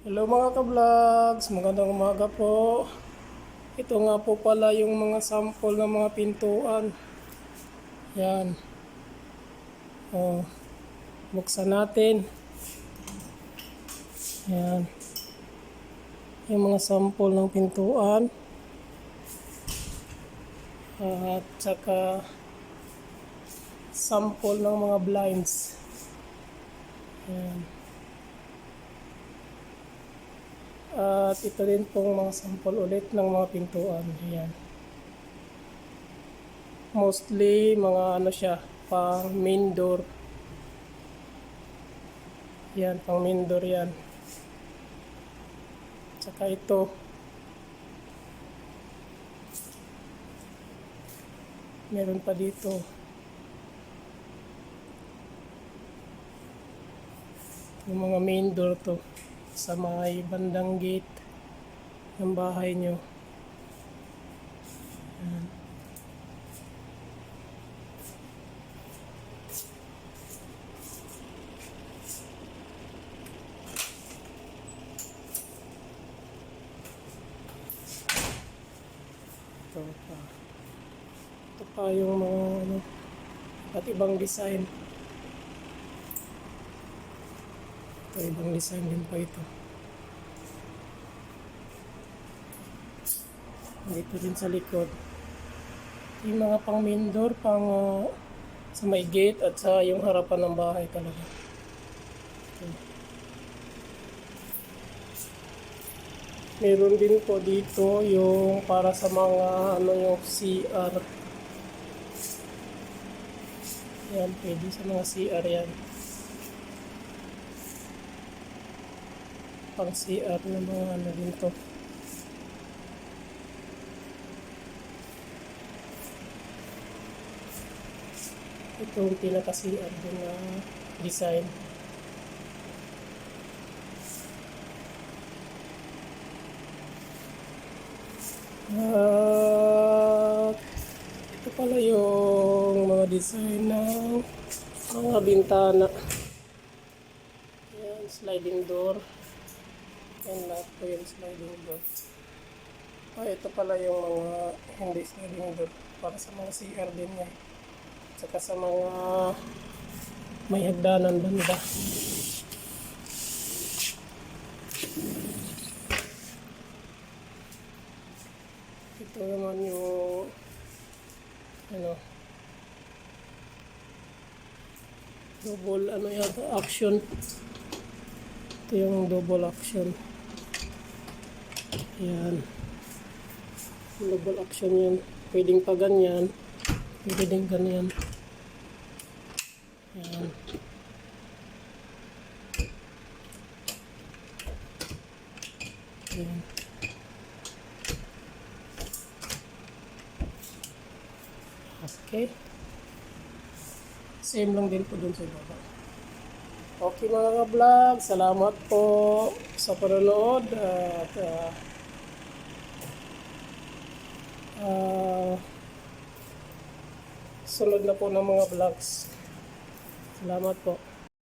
Hello mga ka-vlogs, magandang umaga po. Ito nga po pala yung mga sample ng mga pintuan. Yan. Oh, buksan natin. Yan. Yung mga sample ng pintuan. At saka sample ng mga blinds. Yan. At ito din pong mga sample ulit ng mga pintuan. Ayan. Mostly mga ano siya, pang main door. Yan, pang main door yan. Tsaka ito. Meron pa dito. Yung mga main door to sa may bandang gate ng bahay nyo. Ayan. Ito pa. Ito pa yung mga ano, at ibang design. Ito ibang design din pa ito. Dito din sa likod. Yung mga pang main door, pang ah, sa may gate at sa yung harapan ng bahay talaga. Meron din po dito yung para sa mga ano yung CR. Yan, pwede sa mga CR yan. Pang CR na mga ano din to. Ito yung pinaka-CR din na design. At ito pala yung mga design ng mga bintana. Yan, sliding door. Lahat po yung sliding door. Ah, ito pala yung mga hindi sliding door. Para sa mga CR din yan. Tsaka sa mga may hagdanan banda. Ito naman yung ano double ano yata action ito yung double action yan double action yan. Pwedeng pa ganyan. Pwede din ganyan. Yan yan Okay. Same lang din po dun sa baba. Okay mga ka-vlog, salamat po sa panonood at uh, uh, sunod na po ng mga vlogs. Salamat po.